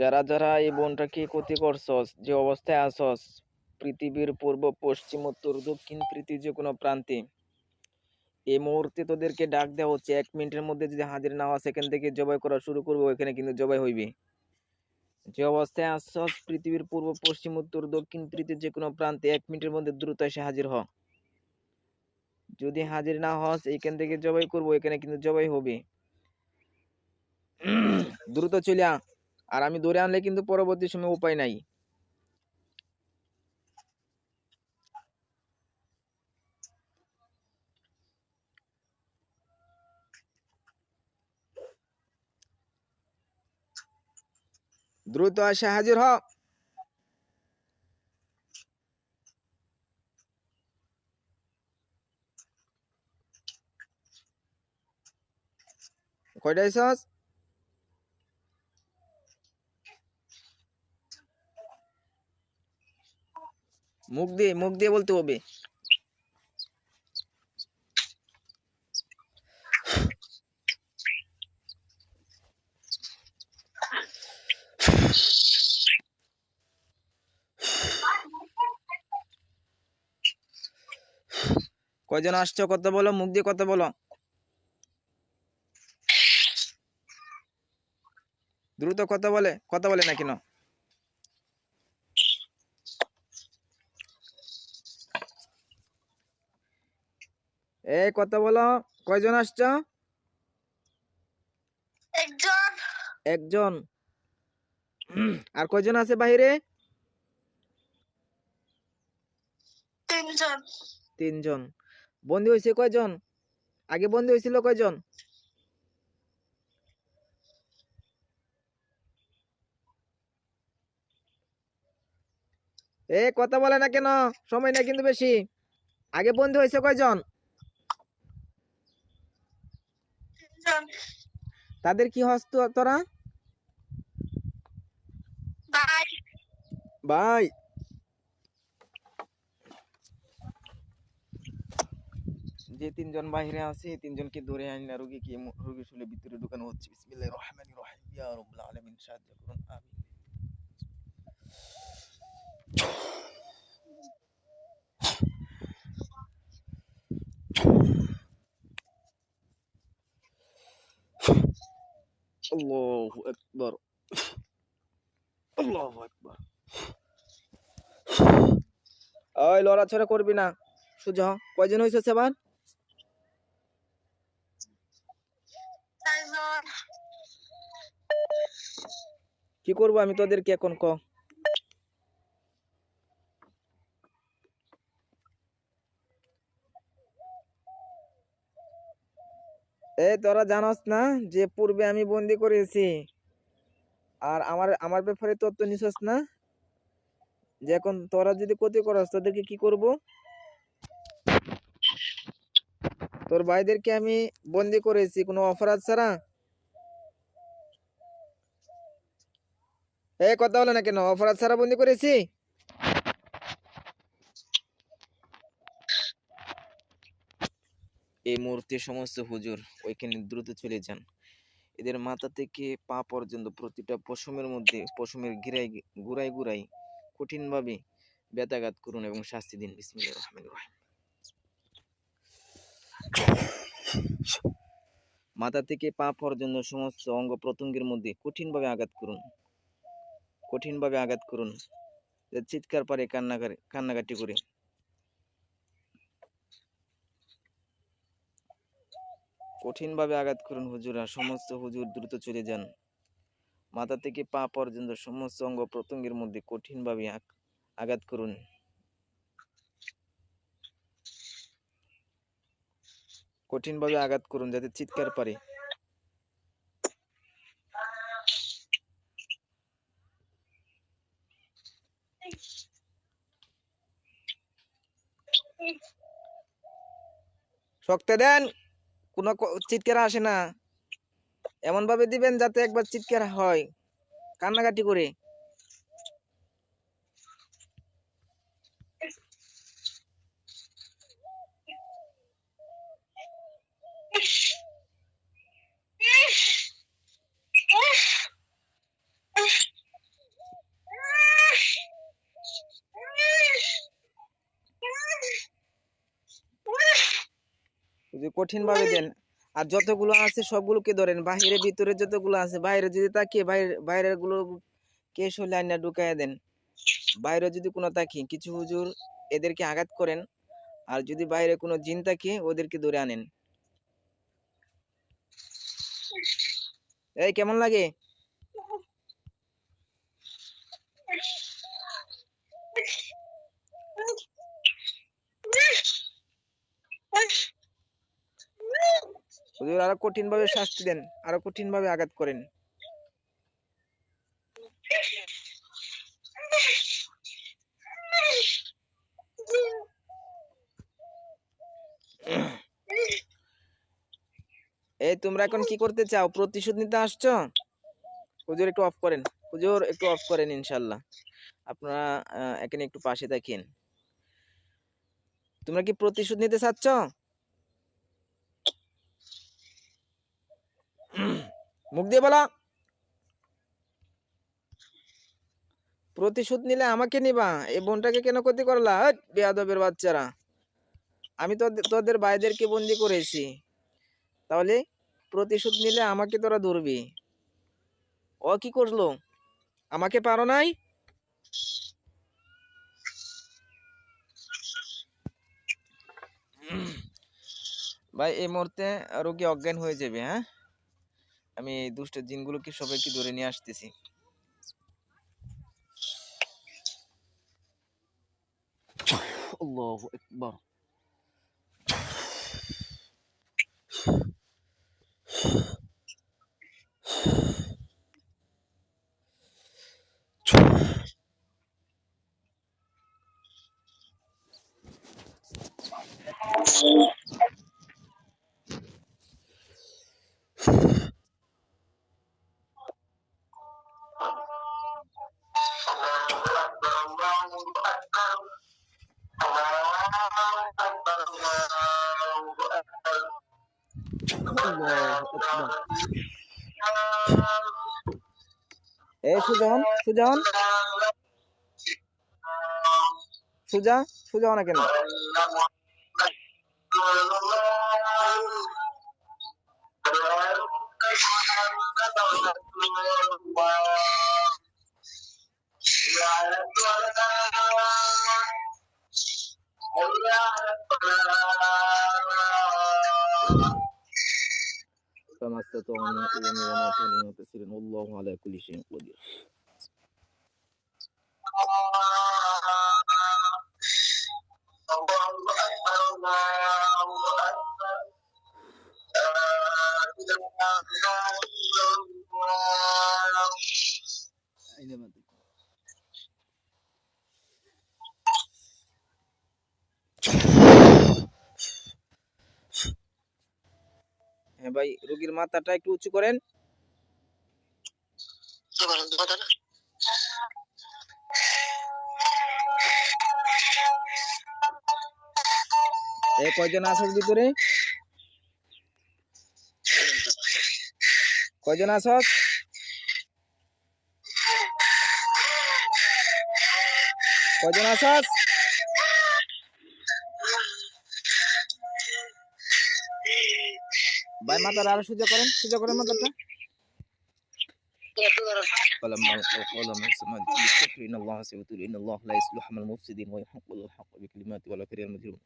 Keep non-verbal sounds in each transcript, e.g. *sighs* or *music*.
যারা যারা এই বোনটাকে ক্ষতি করছস, যে অবস্থায় আসস পৃথিবীর পূর্ব, পশ্চিম, উত্তর, দক্ষিণ পৃথিবীর যে কোনো প্রান্তে, এই মুহূর্তে তোদেরকে ডাক দেওয়া হচ্ছে, এক মিনিটের মধ্যে যদি হাজির না হওয়া, সেখান থেকে জবাই করা শুরু করব, ওইখানে কিন্তু জবাই হইবে। যে অবস্থায় আসছস পৃথিবীর পূর্ব, পশ্চিম, উত্তর, দক্ষিণ পৃথিবীর যে কোনো প্রান্তে, এক মিনিটের মধ্যে দ্রুত এসে হাজির হ। যদি হাজির না হস, এইখান থেকে জবাই করব এখানে কিন্তু জবাই হবে দ্রুত চলে আর আমি ধরে আনলে কিন্তু পরবর্তী সময় উপায় নাই। দ্রুত আসে হাজির হ। কয়টা আইসস মুখ দিয়ে মুখ দিয়ে বলতে হবে। কয়জন আসছো? কথা বলো? মুখ দিয়ে কথা বলো? দ্রুত কথা বলে? কথা বলে না কেন? এই কথা বলো কয়জন আসছো? একজন। একজন। আর কয়জন আছে বাইরে তিনজন। তিনজন। বন্দি হয়েছে কয়জন? আগে বন্দি হয়েছিল কয়জন? এ কথা বলে না কেন? সময় না কিন্তু বেশি। আগে বন্দি হয়েছে কয়জন তিনজন তাদের কি হস্ত তোরা? ভাই যে তিনজন বাইরে আছে তিনজনকে ধরে আনি না রোগীকে ম- শুলে ভিতরে ঢুকানো হচ্ছে? বিসমিল্লাহির রহমানির রহিম। ইয়া রাব্বুল আলামিন সাহায্য করুন। আমিন। আল্লাহু আকবার আল্লাহু আকবার ওই লড়াছড়া করবি না সুজা কয়জন হয়েছে চারজন কি করব আমি তোদেরকে এখন ক এই তোরা জানোস না যে পূর্বে আমি বন্দি করেছি। আর আমার আমার ব্যাপারে তথ্য নিছস না? যে এখন তোরা যদি ক্ষতি করস, তোদেরকে কি করব? তোর ভাইদেরকে আমি বন্দি করেছি, কোনো অপরাধ ছাড়া? এই কথা বলে না কেন, অপরাধ ছাড়া বন্দি করেছি? এই মুহূর্তে সমস্ত হুজুর ওইখানে দ্রুত চলে যান। এদের মাথা থেকে পা পর্যন্ত প্রতিটা পশমের মধ্যে, পশমের গিরাই গুড়াই গুড়াই কঠিনভাবে ব্যথাঘাত করুন এবং শাস্তি দিন। বিসমিল্লাহির রহমানির রহিম। মাথা থেকে পা পর্যন্ত সমস্ত অঙ্গ প্রত্যঙ্গের মধ্যে কঠিনভাবে আঘাত করুন। কঠিনভাবে আঘাত করুন। চিৎকার পারে কান্না কান্নাকাটি করে। কঠিনভাবে আঘাত করুন হুজুরা, সমস্ত হুজুর দ্রুত চলে যান। মাথা থেকে পা পর্যন্ত সমস্ত অঙ্গ প্রত্যঙ্গের মধ্যে কঠিনভাবে আঘ- আঘাত করুন। কঠিনভাবে আঘাত করুন যাতে চিৎকার পারে। শক্ত দেন। কোনো চিৎকার আসে না। এমন ভাবে দিবেন যাতে একবার চিৎকার হয়। কান্নাকাটি করে। যদি কঠিন ভাবে দেন। আর যতগুলো আছে সবগুলোকে ধরেন বাহিরে ভিতরে যতগুলো আছে বাইরে যদি তাকিয়ে বাইরে বাইরেরগুলো কে সলে আইনা ঢুকাইয়া দেন? বাইরে যদি কোনো তাকি কিছু হুজুর এদেরকে আঘাত করেন আর যদি বাইরে কোনো জিন থাকে ওদেরকে ধরে আনেন। এই কেমন লাগে? হুজুর আরও কঠিন ভাবে শাস্তি দেন, আরও কঠিন ভাবে আঘাত করেন। এই, তোমরা এখন কি করতে চাও? প্রতিশোধ নিতে আসছো? হুজুর একটু অফ করেন। হুজুর একটু অফ করেন ইনশাল্লাহ আপনারা এখানে একটু পাশে থাকেন। তোমরা কি প্রতিশোধ নিতে চাচ্ছ? মুখ দিয়ে বলা। প্রতিশোধ নিলে আমাকে নিবা। এই বোনটাকে কেন ক্ষতি করলা? বেয়াদবের বাচ্চারা। আমি তোদের ভাইদেরকে বন্দি করেছি। তাহলে প্রতিশোধ নিলে আমাকে তোরা ধরবি। ও কি করল? আমাকে পারো নাই? ভাই, এই মুহূর্তে রোগী অজ্ঞান হয়ে যাবে হ্যাঁ? আমি এই দুষ্ট জিনগুলোকে সবাইকে ধরে নিয়ে আসতেছি। আল্লাহু আকবার। আল্লাহু সুজন সুজন সুজা সুজা না কেন فما استطاعوا من قوة وما كانوا منتصرين والله على كل شيء قدير হ্যাঁ ভাই রোগীর মাথাটা একটু উঁচু করেন। কয়জন আসস ভিতরে? কয়জন আসস কয়জন আসস ভাই মাথাটা আরো সোজা করেন সোজা করেন মাথাটা فلما قال موسى ما بالكفر ان الله سيبطل ان الله لا يصلح عمل المفسدين ويحق الحق بكلماته ولا كره المجرمون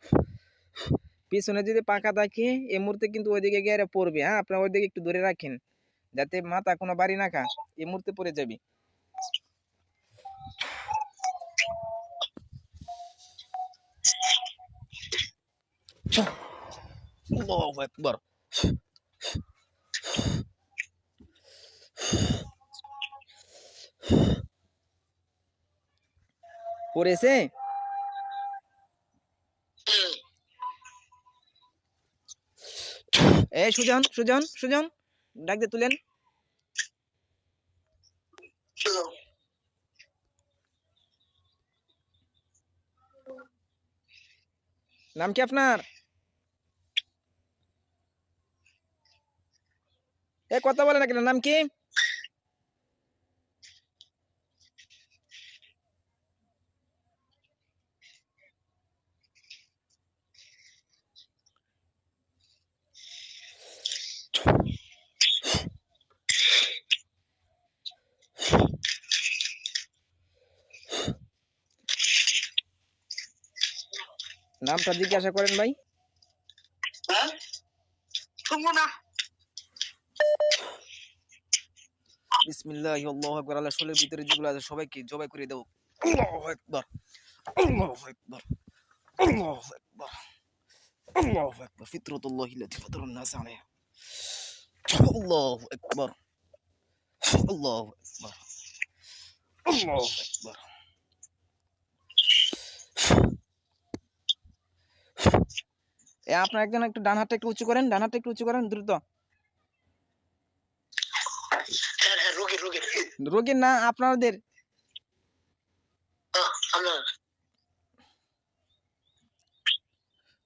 পিছনে যদি পাকা থাকে এই মুহূর্তে কিন্তু ওইদিকে গিয়ে পড়বে হ্যাঁ আপনারা ওইদিকে একটু ধরে রাখেন যাতে মাথা কোনো বাড়ি না খা এই মুহূর্তে পড়ে যাবি। পড়েছে? এ সুজন সুজন সুজন। ডাক দিয়ে তুলেন। নাম কি আপনার? এ কথা বলে না কেন নাম কি? নামটা জিজ্ঞাসা করেন ভাই। হ্যাঁ? আল্লাহ ভিতরে একবার ফিতরতুল্লাহ একবার আপনার একজন একটু ডান হাতটা একটু উঁচু করেন ডান হাতটা একটু উঁচু করেন দ্রুত। হ্যাঁ হ্যাঁ রোগী রোগী। রোগীর না আপনাদের।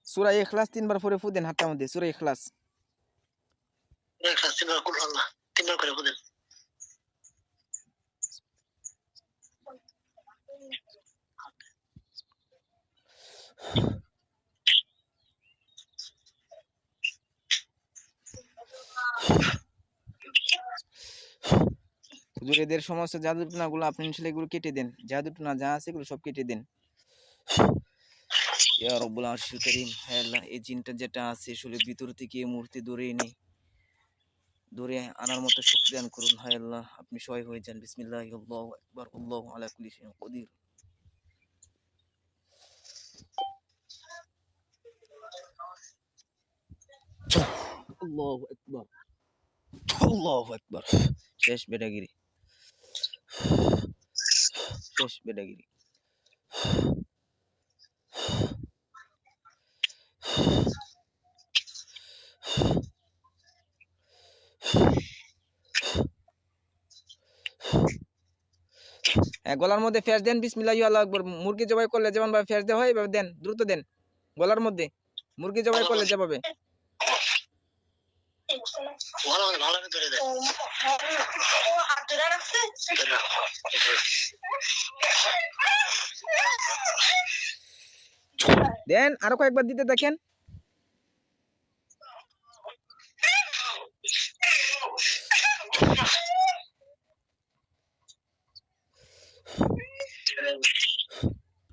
সূরা ইখলাস তিনবার পরে ফুদেন হাতটার মধ্যে সূরা ইখলাস। তিনবার করে বলেন *sighs* *sighs* *sighs* হুজুর, এদের সমস্ত জাদুটনা গুলো আপনি আসলে এগুলো কেটে দেন। জাদুটনা যা আছে এগুলো সব কেটে দেন। এই জিনটা যেটা আছে আসলে ভিতর থেকে মূর্তি আনার মতো শক্তি দান করুন। হায় আল্লাহ, আপনি সহায় হয়ে যান। বিসমিল্লাহ আকবার। আল্লাহু আকবার শেষ বেটাগিরি। শেষ বেটাগিরি। হ্যাঁ গলার মধ্যে ফ্যাস দেন, বিসমিল্লাহ আল্লাহ আকবার। মুরগি জবাই করলে যেমন ভাবে ফ্যাস দেওয়া হয়, এভাবে দেন, দ্রুত দেন। গলার মধ্যে মুরগি জবাই করলে যেভাবে। ভালো করে ভালো করে ধরে দেয় হাত ধরে রাখছে দেন আরও কয়েকবার দিতে দেখেন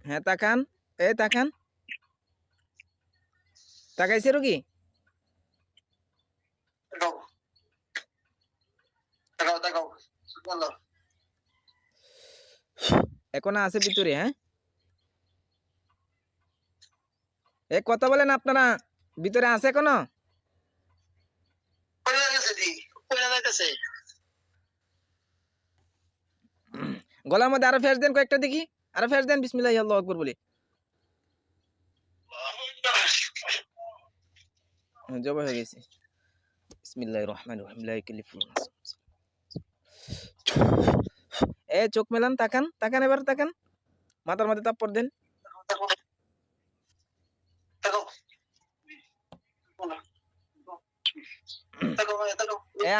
হ্যাঁ তাকান এ তাকান তাকাইছে রুগী এখন আছে ভিতরে হ্যাঁ? এ কথা বলেন আপনারা ভিতরে আছে এখনও? গলার মধ্যে আরও ফেস দেন কয়েকটা দেখি আরও ফেস দেন বিসমিল্লাহ আল্লাহ আকবর বলে। জবাই হয়ে গেছে। বিসমিল্লাহির রহমানির রহিম লা ইয়াকাল্লিফুল্লাহু নাফসান এ, চোখ মেলান, তাকান তাকান এবার, তাকান। মাথার মধ্যে তাপ্পর দেন।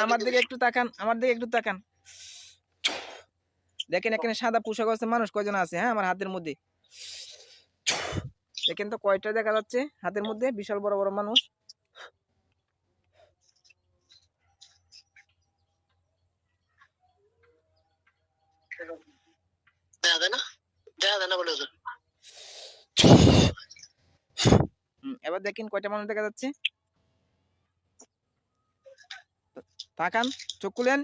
আমার দিকে একটু তাকান, আমার দিকে একটু তাকান। দেখেন, এখানে সাদা পোশাক আছে, মানুষ কয়জন আছে হ্যাঁ আমার হাতের মধ্যে। দেখেন তো কয়টা দেখা যাচ্ছে হাতের মধ্যে, বিশাল বড় বড় মানুষ দেখা দেয় না দেখা দেয় না বলে হুজুর। হুম, এবার দেখেন কয়টা মানুষ দেখা যাচ্ছে। তাকান চোখ খুলেন।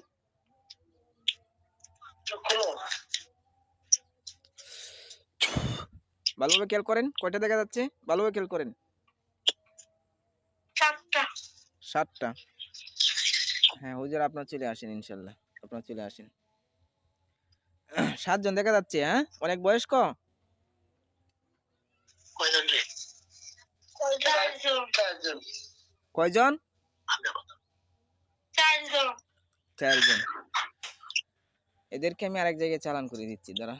ভালোভাবে খেয়াল করেন কয়টা দেখা যাচ্ছে? ভালোভাবে খেয়াল করেন। সাতটা। হ্যাঁ হুজুর আপনার চলে আসেন ইনশাল্লাহ। আপনার চলে আসেন। সাতজন দেখা যাচ্ছে হ্যাঁ? অনেক বয়স্ক কয়জন রে চারজন চারজন কয়জন? চারজন। এদেরকে আমি আরেক জায়গায় চালান করে দিচ্ছি দাঁড়া।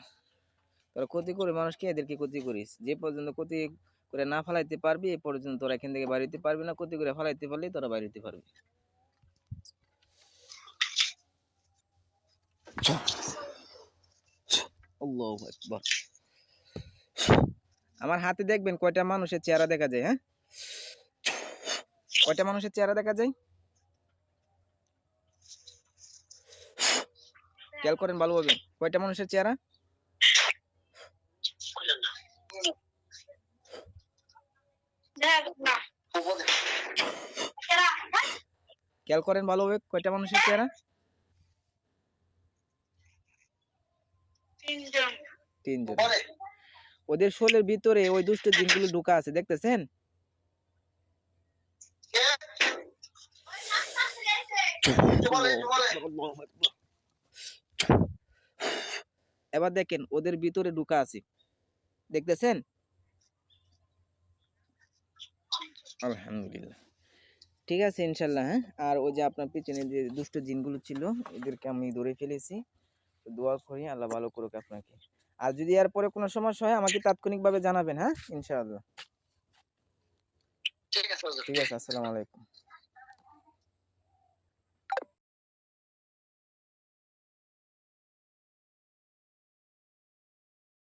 তোরা ক্ষতি করে মানুষকে এদেরকে ক্ষতি করিস? যে পর্যন্ত ক্ষতি করে না ফেলাইতে পারবি এ পর্যন্ত তোরা এখান থেকে বাড়িতে পারবি না। ক্ষতি করে ফেলাইতে পারলে তোরা বাড়িতে পারবি। আমার হাতে দেখবেন কয়টা মানুষের চেহারা দেখা যায় হ্যাঁ? কয়টা মানুষের চেহারা দেখা যায়? খেয়াল করেন ভালোভাবে কয়টা মানুষের চেহারা? খেয়াল করেন ভালোভাবে কয়টা মানুষের চেহারা? তিনজন। ওদের শোলের ভিতরে ওই দুষ্ট জিনগুলো ঢুকা আছে, দেখতেছেন? এবার দেখেন ওদের ভিতরে ঢুকা আছে। দেখতেছেন? আলহামদুলিল্লাহ। ঠিক আছে ইনশাল্লাহ হ্যাঁ? আর ওই যে আপনার পিছনে যে দুষ্ট জিনগুলো ছিল এদেরকে আমি ধরে ফেলেছি। দোয়া করি আল্লাহ ভালো করুক আপনাকে। আর যদি এর পরে কোনো সমস্যা হয় আমাকে তাৎক্ষণিকভাবে জানাবেন হ্যাঁ? ইনশাআল্লাহ। ঠিক আছে হুজুর। ঠিক আছে আসসালামু আলাইকুম।